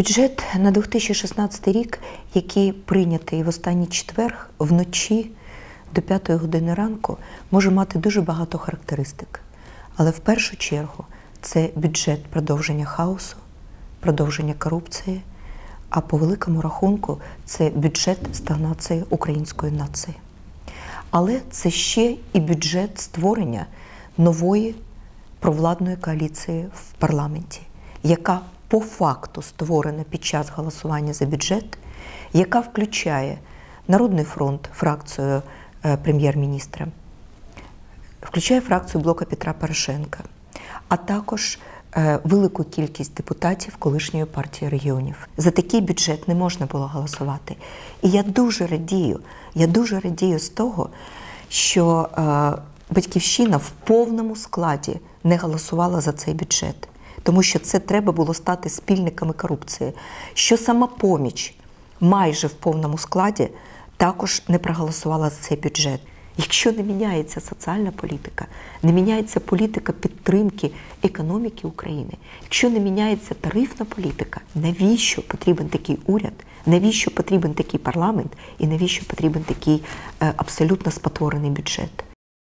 Бюджет на 2016 рік, який прийнятий в останній четвер вночі до 5 години ранку, може мати дуже багато характеристик. Але в першу чергу це бюджет продовження хаосу, продовження корупції, а по великому рахунку це бюджет стагнації української нації. Але це ще і бюджет створення нової провладної коаліції в парламенті, яка по факту створена під час голосування за бюджет, яка включає Народний фронт, фракцію е, прем'єр-міністра, включає фракцію блока Петра Порошенка, а також е, велику кількість депутатів колишньої партії регіонів. За такий бюджет не можна було голосувати. І я дуже радію, я дуже радію з того, що е, Батьківщина в повному складі не голосувала за цей бюджет, тому що це треба було стати спільниками корупції. Що самопоміч майже в повному складі також не проголосувала за цей бюджет. Якщо не міняється соціальна політика, не міняється політика підтримки економіки України, якщо не міняється тарифна політика, навіщо потрібен такий уряд, навіщо потрібен такий парламент і навіщо потрібен такий е, абсолютно спотворений бюджет?